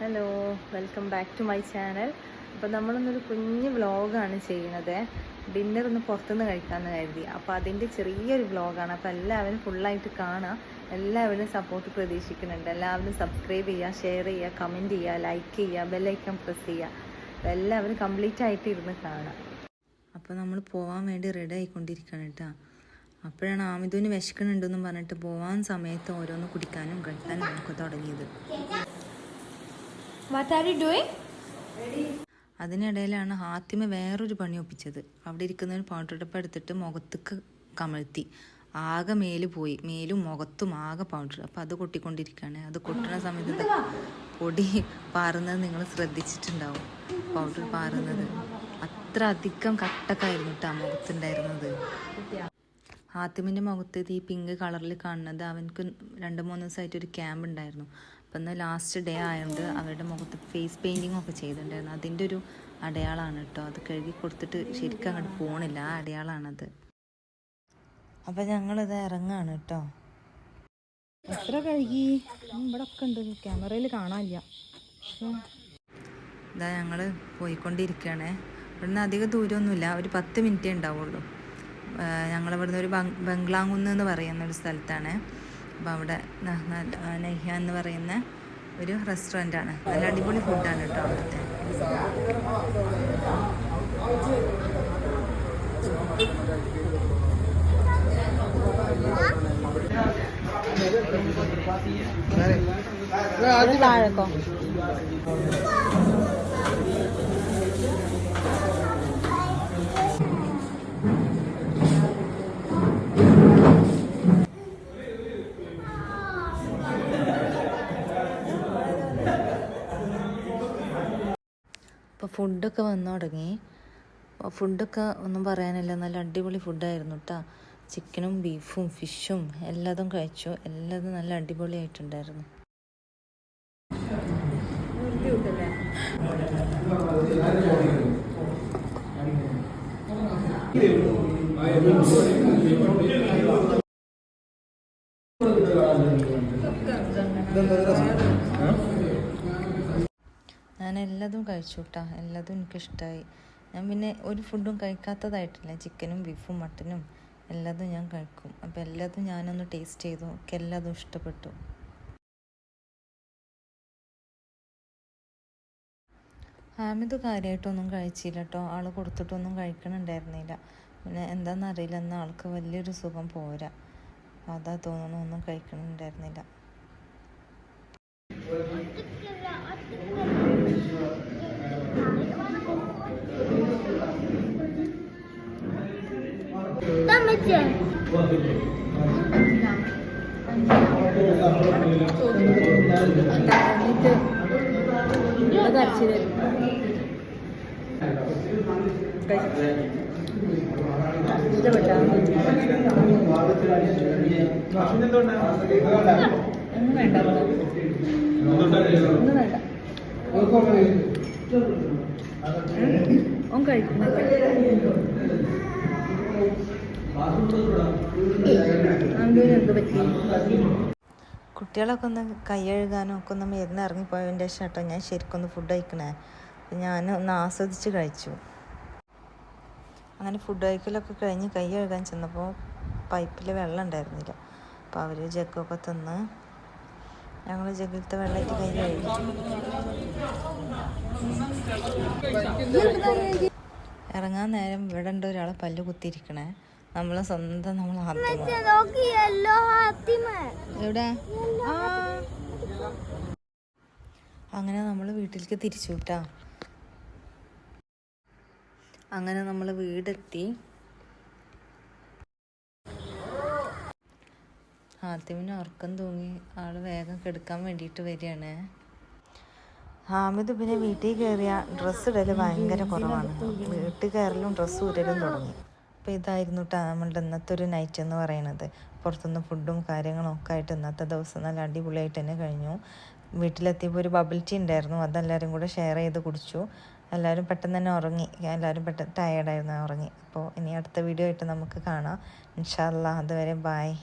Hello welcome back to my channel അപ്പോൾ നമ്മളൊന്നൊരു കുഞ്ഞ് വ്ളോഗാണ് ചെയ്യുന്നത്. ഡിന്നർ ഒന്ന് പുറത്തുനിന്ന് കഴിക്കാമെന്ന് കരുതി. അപ്പോൾ അതിന്റെ ചെറിയൊരു വ്ലോഗാണ് അപ്പോൾ എല്ലാവരും ഫുള്ളായിട്ട് കാണാം. എല്ലാവരും സപ്പോർട്ട് പ്രതീക്ഷിക്കുന്നുണ്ട്. എല്ലാവരും സബ്സ്ക്രൈബ് ചെയ്യുക ഷെയർ ചെയ്യുക കമന്റ് ചെയ്യുക ലൈക്ക് ചെയ്യുക ബെല്ലൈക്കൺ പ്രസ് ചെയ്യുക അപ്പോൾ എല്ലാവരും കംപ്ലീറ്റ് ആയിട്ട് ഇരുന്ന് കാണാം. അപ്പോൾ നമ്മൾ പോകാൻ വേണ്ടി റെഡി ആയിക്കൊണ്ടിരിക്കണം കേട്ടോ. അപ്പോഴാണ് ആമിതുവിന് വിശക്കണുണ്ടെന്നും പറഞ്ഞിട്ട് പോകാൻ സമയത്ത് ഓരോന്ന് കുടിക്കാനും കഴിക്കാനും ഒക്കെ തുടങ്ങിയത്. You doing? അതിനിടയിലാണ് ഹാത്തിമ വേറൊരു പണി ഒപ്പിച്ചത്. അവിടെ ഇരിക്കുന്ന ഒരു പൗഡർ ഡപ്പ എടുത്തിട്ട് മുഖത്തേക്ക് കമഴ്ത്തി. ആകെ മേൽ പോയി. മേലും മുഖത്തും ആകെ പൗഡർ. അപ്പോൾ അത് കൊട്ടിക്കൊണ്ടിരിക്കുകയാണ്. അത് കൊട്ടുന്ന സമയത്ത് പൊടി പാറുന്നത് നിങ്ങൾ ശ്രദ്ധിച്ചിട്ടുണ്ടാവും. പൗഡർ പാറുന്നത്. അത്ര അധികം കട്ടക്കായിരുന്നു കേട്ടോ മുഖത്തുണ്ടായിരുന്നത്. ഹാത്തിമിന്റെ മുഖത്ത് ഈ പിങ്ക് കളറിൽ കാണുന്നത്. അവനക്ക് രണ്ട് മൂന്ന് ദിവസമായിട്ട് ഒരു ക്യാമ്പ് ഉണ്ടായിരുന്നു. അപ്പം ഇന്ന് ലാസ്റ്റ് ഡേ ആയതുകൊണ്ട് അവരുടെ മുഖത്ത് ഫേസ് പെയിന്റിങ് ഒക്കെ ചെയ്തിട്ടുണ്ടായിരുന്നു അതിന്റെ ഒരു അടയാളമാണ് കേട്ടോ അത് കഴുകി കൊടുത്തിട്ട് ശരിക്കും അങ്ങോട്ട് പോകണില്ല ആ അടയാളമാണത് അപ്പം ഞങ്ങളിത് ഇറങ്ങാണ് കേട്ടോ എത്ര കഴുകി? ഇവിടെ ഒക്കെ ഉണ്ട്. ക്യാമറയിൽ കാണാനില്ല. ഇതാ ഞങ്ങൾ പോയിക്കൊണ്ടിരിക്കുകയാണേ ഇവിടുന്ന് അധികം ദൂരമൊന്നുമില്ല ഒരു പത്ത് മിനിറ്റേ ഉണ്ടാവുള്ളൂ. ഞങ്ങളിവിടുന്ന് ഒരു ബംഗ് ബംഗ്ലാങ്കുന്ന് എന്ന് പറയുന്ന ഒരു സ്ഥലത്താണ്. അപ്പോൾ അവിടെ നഹ്യ എന്ന് പറയുന്ന ഒരു റെസ്റ്റോറന്റാണ് നല്ല അടിപൊളി ഫുഡാണ് കേട്ടോ അവിടുത്തെ. ഇപ്പോൾ ഫുഡൊക്കെ വന്നു തുടങ്ങി. അപ്പോൾ ഫുഡൊക്കെ ഒന്നും പറയാനില്ല. നല്ല അടിപൊളി ഫുഡായിരുന്നു കേട്ടോ ചിക്കനും ബീഫും ഫിഷും എല്ലാതും കഴിച്ചു. എല്ലാതും നല്ല അടിപൊളിയായിട്ടുണ്ടായിരുന്നു. ഞാൻ എല്ലാതും കഴിച്ചു കേട്ടോ എല്ലാതും എനിക്കിഷ്ടമായി ഞാൻ പിന്നെ ഒരു ഫുഡും കഴിക്കാത്തതായിട്ടില്ല. ചിക്കനും ബീഫും മട്ടനും എല്ലാതും ഞാൻ കഴിക്കും. അപ്പോൾ എല്ലാതും ഞാനൊന്ന് ടേസ്റ്റ് ചെയ്തു. എനിക്ക് എല്ലാതും ഇഷ്ടപ്പെട്ടു. ഹാമിദ് കാര്യമായിട്ടൊന്നും കഴിച്ചില്ല കേട്ടോ ആൾ കൊടുത്തിട്ടൊന്നും കഴിക്കണുണ്ടായിരുന്നില്ല. പിന്നെ എന്താണെന്നറിയില്ല എന്നാൽ ആൾക്ക് വലിയൊരു സുഖം പോരാ. അതാ തോന്നുന്നു ഒന്നും കഴിക്കണുണ്ടായിരുന്നില്ല. ഒന്നും വേണ്ട ഒന്നും വേണ്ട ഓൻ പറ്റി കുട്ടികളൊക്കെ ഒന്ന് കൈ കഴുകാനും ഒക്കെ ഒന്ന് മരുന്ന് ഇറങ്ങിപ്പോയതിന്റെ ശേഷം കേട്ടോ ഞാൻ ശരിക്കൊന്ന് ഫുഡ് കഴിക്കണേ. ഞാൻ ഒന്ന് ആസ്വദിച്ച് കഴിച്ചു. അങ്ങനെ ഫുഡ് കഴിക്കലൊക്കെ കഴിഞ്ഞ് കൈ കഴുകാൻ ചെന്നപ്പോൾ പൈപ്പിൽ വെള്ളം ഉണ്ടായിരുന്നില്ല. അപ്പോൾ അവർ ജഗ്ഗൊക്കെ തന്ന് ഞങ്ങൾ ജഗ്ഗിലത്തെ വെള്ളമായിട്ട് കൈ കഴുകി. ഇറങ്ങാൻ നേരം ഇവിടെ ഉണ്ട് ഒരാളെ പല്ല് കുത്തിയിരിക്കണേ. നമ്മളെ സ്വന്തം നമ്മൾ എവിടെ. അങ്ങനെ നമ്മൾ വീട്ടിലേക്ക് തിരിച്ചു വിട്ടാ. അങ്ങനെ നമ്മൾ വീടെത്തി. ഹാത്തിമിന് ഉറക്കം തൂങ്ങി ആൾ വേഗം കെടുക്കാൻ വേണ്ടിയിട്ട് വരികയാണ്. ഹാമിദ് പിന്നെ വീട്ടിൽ കയറിയ ഡ്രസ്സ് ഇടൽ ഭയങ്കര കുറവാണ്. വീട്ടിൽ കയറലും ഡ്രസ്സ് ഊരലും തുടങ്ങി. അപ്പോൾ ഇതായിരുന്നു കേട്ടോ നമ്മളുടെ ഇന്നത്തെ ഒരു നൈറ്റ് എന്ന് പറയുന്നത്. പുറത്തുനിന്ന് ഫുഡും കാര്യങ്ങളും ഒക്കെ ആയിട്ട് ഇന്നത്തെ ദിവസം നല്ല അടിപൊളിയായിട്ട് തന്നെ കഴിഞ്ഞു. വീട്ടിലെത്തിയപ്പോൾ ഒരു ബബിൾ ടീ ഉണ്ടായിരുന്നു. അതെല്ലാവരും കൂടെ ഷെയർ ചെയ്ത് കുടിച്ചു. എല്ലാവരും പെട്ടെന്ന് തന്നെ ഉറങ്ങി. എല്ലാവരും പെട്ടെന്ന് ടയേർഡായിരുന്നു ഉറങ്ങി. അപ്പോൾ ഇനി അടുത്ത വീഡിയോ ആയിട്ട് നമുക്ക് കാണാം. ഇൻഷാല്ലാ അതുവരെ ബായ്